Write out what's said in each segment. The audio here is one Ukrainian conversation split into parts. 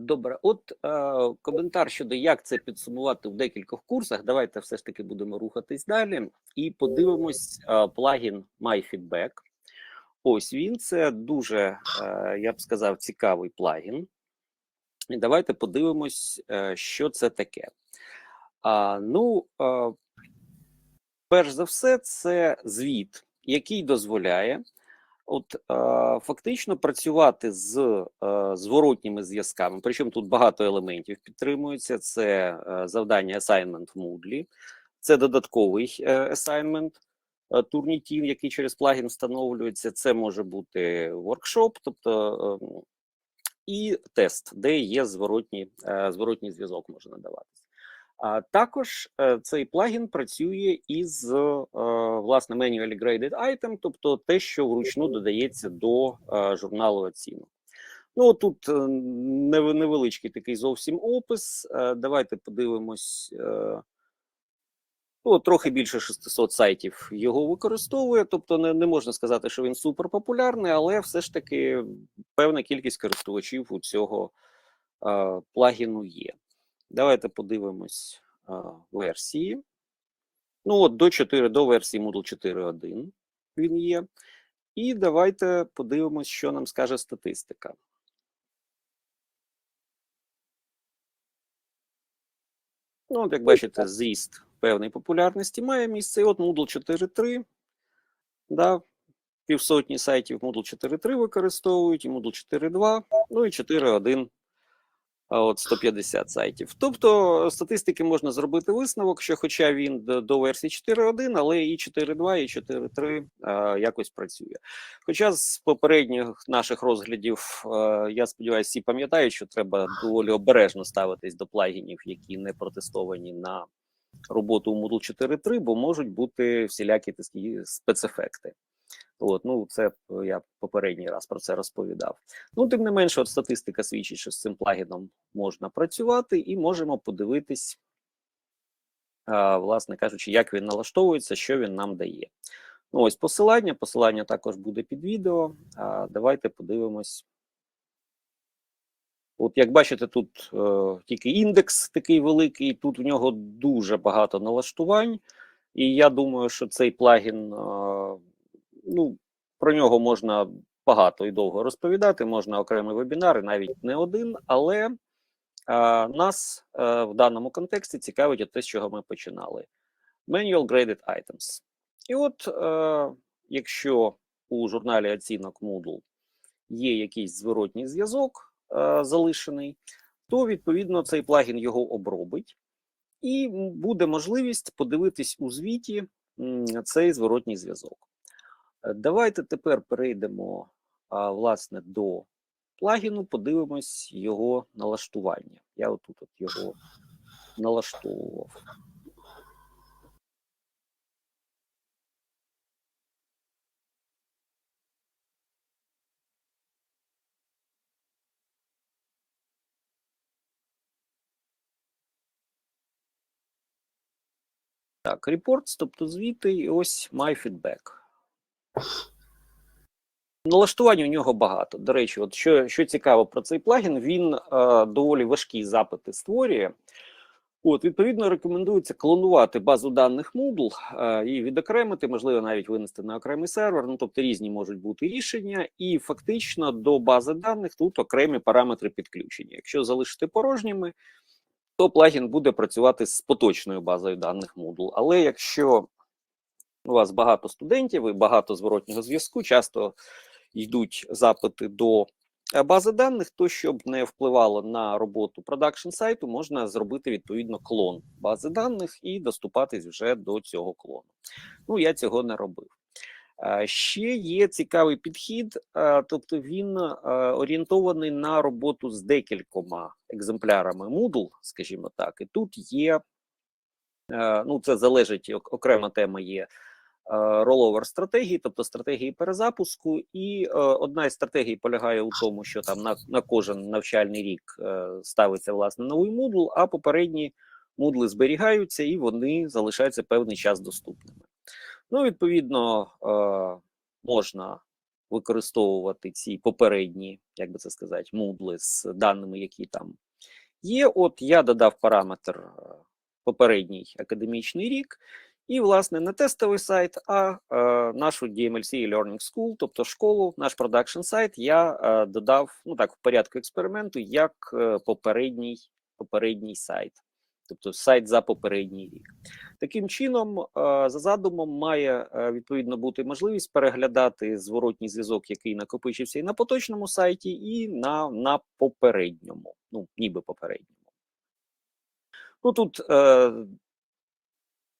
Добре, от е, коментар щодо як це підсумувати в декількох курсах. Давайте все ж таки будемо рухатись далі і подивимось е, плагін MyFeedback. Ось він це дуже, е, я б сказав, цікавий плагін. І давайте подивимось, е, що це таке. А, ну, е, перш за все, це звіт, який дозволяє от е, фактично працювати з е, зворотніми зв'язками. Причому тут багато елементів підтримується. Це е, завдання assignment в Moodle, це додатковий е, assignment, е, Turnitin, який через плагін встановлюється. Це може бути воркшоп, тобто е, і тест, де є зворотні, е, зворотній зв'язок може надаватися. А також е, цей плагін працює із е, власне manually graded item, тобто те, що вручну додається до е, журналу оцінок. Ну тут невеличкий такий зовсім опис. Давайте подивимось. Ну, трохи більше 600 сайтів його використовує, тобто не, не можна сказати, що він суперпопулярний, але все ж таки певна кількість користувачів у цього плагіну є. Давайте подивимось е, версії. Ну, от до 4, до версії Moodle 4.1 він є. І давайте подивимось, що нам скаже статистика. Ну, от як бачите, зріст певної популярності має місце. І от Moodle 4.3, да, півсотні сайтів Moodle 4.3 використовують, і Moodle 4.2, ну і 4.1 а от 150 сайтів. Тобто статистики можна зробити висновок, що хоча він до, версії 4.1, але і 4.2, і 4.3 а, якось працює. Хоча з попередніх наших розглядів, а, я сподіваюся, всі пам'ятають, що треба доволі обережно ставитись до плагінів, які не протестовані на роботу у Moodle 4.3, бо можуть бути всілякі такі спецефекти. От, ну, це е, я попередній раз про це розповідав. Ну, тим не менше, от статистика свідчить, що з цим плагіном можна працювати, і можемо подивитись, власне кажучи, як він налаштовується, що він нам дає. Ну, ось посилання. Посилання також буде під відео. А, давайте подивимось. От, як бачите, тут е, тільки індекс такий великий, тут в нього дуже багато налаштувань, і я думаю, що цей плагін. Е, ну, про нього можна багато і довго розповідати, можна окремий вебінар, і навіть не один, але а, нас а, в даному контексті цікавить те, з чого ми починали: Manual Graded Items. І от, а, якщо у журналі оцінок Moodle є якийсь зворотній зв'язок а, залишений, то відповідно цей плагін його обробить, і буде можливість подивитись у звіті цей зворотній зв'язок. Е, Давайте тепер перейдемо власне до плагіну, подивимось його налаштування. Я отут от його налаштовував. Так, reports, тобто звіти, і ось my feedback. Налаштувань у нього багато. До речі, от що, що цікаво про цей плагін, він е, доволі важкі запити створює. От, відповідно, рекомендується клонувати базу даних Moodle е, і відокремити, можливо, навіть винести на окремий сервер. Ну, тобто різні можуть бути рішення, і фактично до бази даних тут окремі параметри підключення. Якщо залишити порожніми, то плагін буде працювати з поточною базою даних Moodle. Але якщо у вас багато студентів і багато зворотнього зв'язку, часто йдуть запити до е, бази даних, то щоб не впливало на роботу продакшн сайту, можна зробити відповідно клон бази даних і доступатись вже до цього клону. Ну, я цього не робив. Е, Ще є цікавий підхід, е, тобто він орієнтований на роботу з декількома екземплярами Moodle, скажімо так, і тут є, ну це залежить ок- окрема тема є роловер стратегії, тобто стратегії перезапуску. І е, одна із стратегій полягає у тому, що там на, на кожен навчальний рік е, ставиться власне новий Moodle, а попередні Moodle зберігаються і вони залишаються певний час доступними. Ну, відповідно, е, можна використовувати ці попередні, як би це сказати, мудли з даними, які там є. От я додав параметр е, попередній академічний рік, і, власне, не тестовий сайт, а е, нашу DMLC Learning School, тобто школу, наш продакшн сайт, я е, додав ну так в порядку експерименту як е, попередній, попередній сайт, тобто сайт за попередній рік. Таким чином, е, за задумом, має е, відповідно бути можливість переглядати зворотній зв'язок, який накопичився і на поточному сайті, і на, на попередньому, ну ніби попередньому. Ну тут е,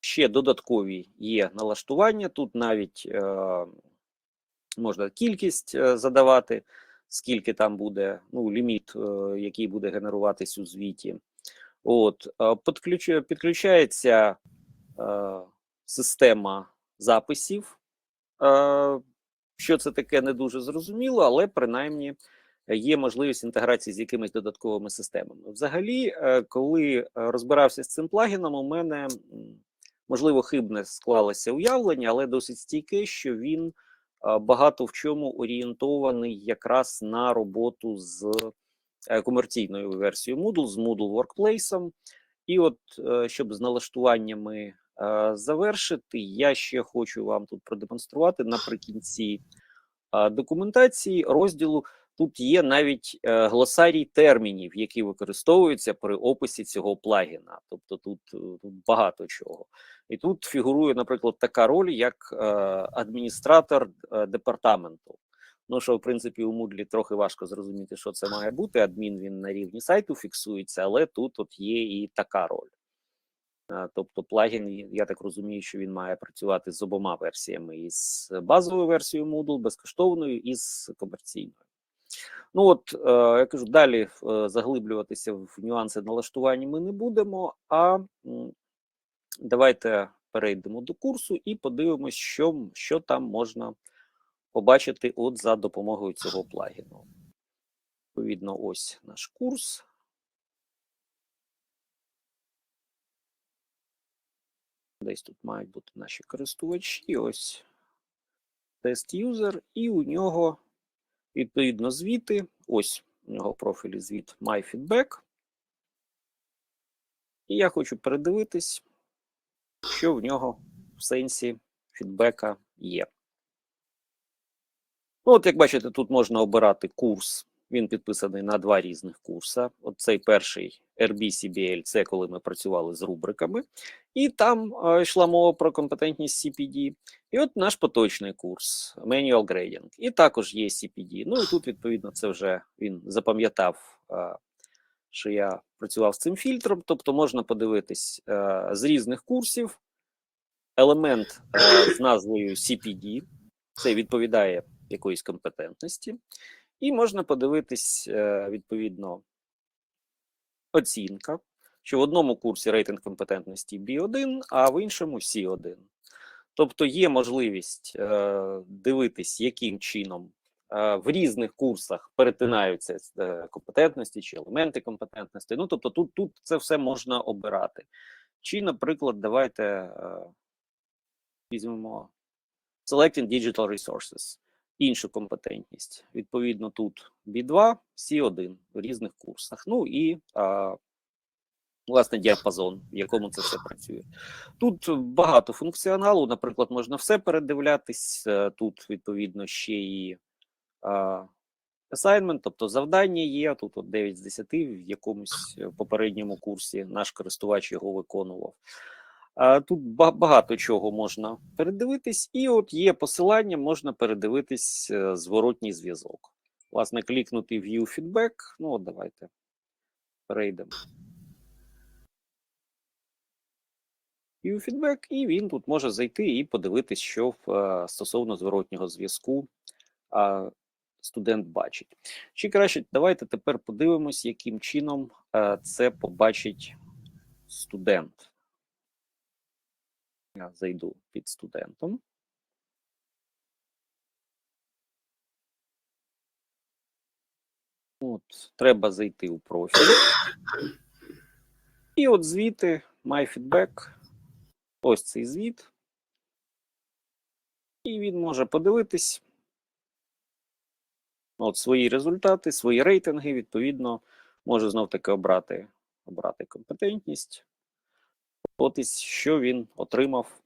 ще додаткові є налаштування. Тут навіть е, можна кількість е, задавати, скільки там буде, ну, ліміт, е, який буде генеруватись у звіті. От, е, підключ, підключається е, система записів. Е, що це таке, не дуже зрозуміло, але принаймні є можливість інтеграції з якимись додатковими системами. Взагалі, е, коли е, розбирався з цим плагіном, у мене можливо хибне склалося уявлення, але досить стійке, що він багато в чому орієнтований якраз на роботу з е, комерційною версією Moodle, з Moodle Workplace. І от, е, щоб з налаштуваннями е, завершити, я ще хочу вам тут продемонструвати наприкінці документації розділу. Тут є навіть е, глосарій термінів, які використовуються при описі цього плагіна. Тобто тут, е, тут багато чого. І тут фігурує, наприклад, така роль, як е, адміністратор е, департаменту. Ну, що, в принципі, у Moodle трохи важко зрозуміти, що це має бути. Адмін він на рівні сайту фіксується, але тут от є і така роль. Е, Тобто плагін, я так розумію, що він має працювати з обома версіями: із базовою версією Moodle, безкоштовною і з комерційною. Ну от е, я кажу, далі е, заглиблюватися в нюанси налаштування ми не будемо. А давайте перейдемо до курсу і подивимось, що, що там можна побачити от за допомогою цього плагіну. Відповідно, ось наш курс. Десь тут мають бути наші користувачі. Ось тест юзер, і у нього відповідно звіти. Ось у нього в профілі звіт MyFeedback. І я хочу передивитись, що в нього в сенсі фідбека є. Ну, от, як бачите, тут можна обирати курс. Він підписаний на два різних курси. От цей перший RBCBL, це коли ми працювали з рубриками, і там йшла мова про компетентність CPD. І от наш поточний курс Manual Grading. І також є CPD. Ну і тут, відповідно, це вже він запам'ятав, що я працював з цим фільтром. Тобто можна подивитись з різних курсів елемент з назвою CPD. Це відповідає якоїсь компетентності. І можна подивитись, е, відповідно, оцінка, що в одному курсі рейтинг компетентності B1, а в іншому C1. Тобто є можливість е, дивитись, яким чином е, в різних курсах перетинаються компетентності чи елементи компетентності. Ну, тобто, тут, тут це все можна обирати. Чи, наприклад, давайте візьмемо Selecting Digital Resources іншу компетентність. Відповідно, тут B2, C1 в різних курсах. Ну і а, власне діапазон, в якому це все працює. Тут багато функціоналу. Наприклад, можна все передивлятись. е, Тут, відповідно, ще і а, assignment, тобто завдання є. Тут от 9 з 10 в якомусь е, попередньому курсі наш користувач його виконував. Тут багато чого можна передивитись, і от є посилання, можна передивитись е, зворотній зв'язок. Власне, клікнути View Feedback. Ну, от давайте перейдемо. View Feedback, і він тут може зайти і подивитись, що е, стосовно зворотнього зв'язку студент бачить. Чи краще, давайте тепер подивимось, яким чином е, це побачить студент. Я зайду під студентом. От, треба зайти у профіль. І от звіти, MyFeedback. Ось цей звіт. І він може подивитись, от свої результати, свої рейтинги, відповідно, може знов таки обрати, обрати компетентність. От і що він отримав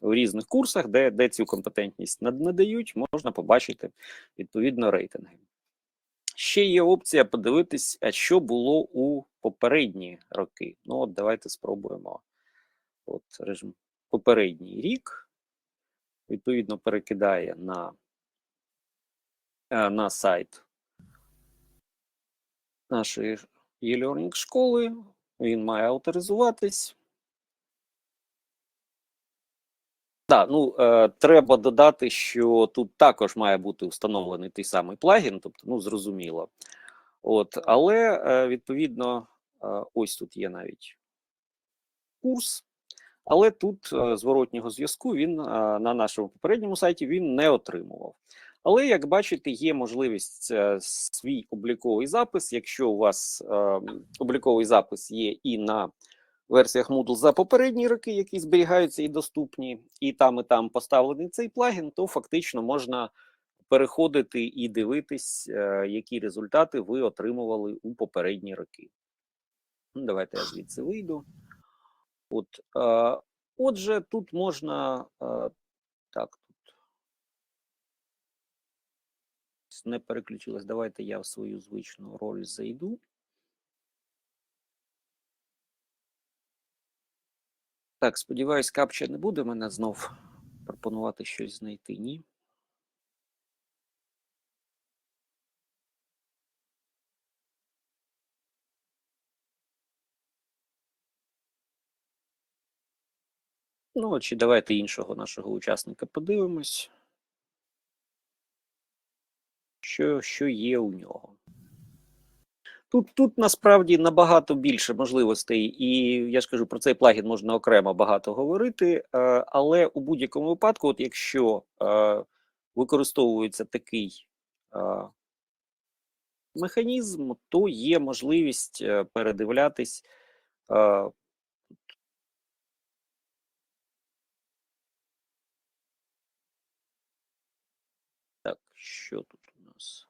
у різних курсах, де, де цю компетентність надають, можна побачити відповідно рейтинги. Ще є опція подивитись, а що було у попередні роки. Ну, от давайте спробуємо. От режим попередній рік. Відповідно, перекидає на, е, на сайт нашої e-learning школи. Він має авторизуватись. Так, ну е, треба додати, що тут також має бути встановлений той самий плагін, тобто, ну, зрозуміло. От, але е, відповідно, е, ось тут є навіть курс, але тут е, зворотнього зв'язку він е, на нашому попередньому сайті він не отримував. Але як бачите, є можливість е, свій обліковий запис. Якщо у вас е, обліковий запис є і на версіях Moodle за попередні роки, які зберігаються і доступні, і там, і там поставлений цей плагін, то фактично можна переходити і дивитись, е, які результати ви отримували у попередні роки. Ну, давайте я звідси вийду. От, е, отже, тут можна е, так. Тут не переключилось. Давайте я в свою звичну роль зайду. Так, сподіваюсь, капча не буде мене знов пропонувати щось знайти. Ні. Ну, чи давайте іншого нашого учасника подивимось. Що, що є у нього? Тут, тут насправді набагато більше можливостей, і я ж кажу, про цей плагін можна окремо багато говорити. е, Але у будь-якому випадку, от якщо е, використовується такий е, механізм, то є можливість передивлятись. що тут у нас?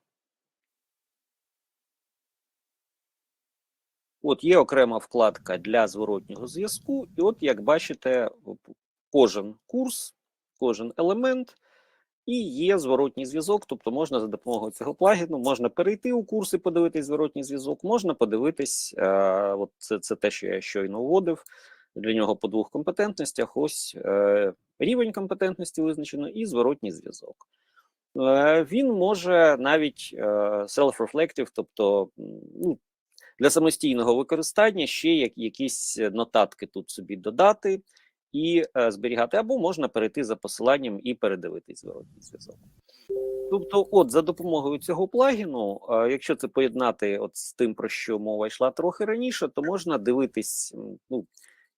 От є окрема вкладка для зворотнього зв'язку, і от, як бачите, кожен курс, кожен елемент, і є зворотній зв'язок, тобто можна за допомогою цього плагіну, можна перейти у курс і подивитись зворотній зв'язок, можна подивитись, е, от це, це те, що я щойно вводив, для нього по двох компетентностях. Ось е, рівень компетентності визначено і зворотній зв'язок. Е, він може навіть е, self-reflective, тобто ну, для самостійного використання ще як, якісь нотатки тут собі додати і е, зберігати, або можна перейти за посиланням і передивитись зворотній зв'язок. Тобто, от за допомогою цього плагіну, е, якщо це поєднати от з тим, про що мова йшла трохи раніше, то можна дивитись, ну,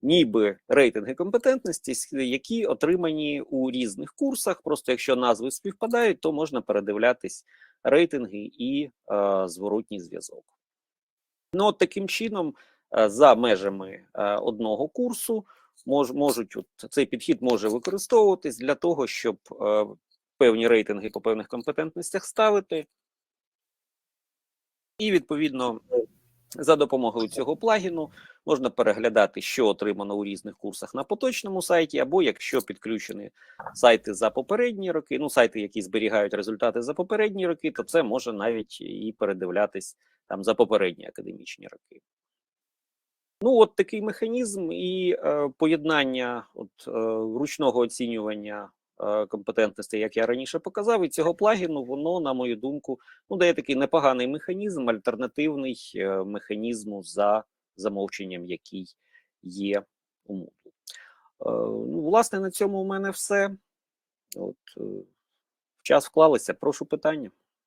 ніби рейтинги компетентності, які отримані у різних курсах. Просто якщо назви співпадають, то можна передивлятись рейтинги і е, зворотній зв'язок. Ну, от таким чином, е, за межами е, одного курсу, мож, можуть от цей підхід може використовуватись для того, щоб е, певні рейтинги по певних компетентностях ставити. І відповідно за допомогою цього плагіну можна переглядати, що отримано у різних курсах на поточному сайті, або якщо підключені сайти за попередні роки, ну сайти, які зберігають результати за попередні роки, то це може навіть і передивлятись там за попередні академічні роки. Ну, от такий механізм і е, поєднання от, е, ручного оцінювання компетентностей, як я раніше показав, і цього плагіну, воно, на мою думку, ну, дає такий непоганий механізм, альтернативний е, механізму за замовченням, який є у Moodle. Е, ну, власне, на цьому у мене все. От, е, в час вклалися. Прошу питання.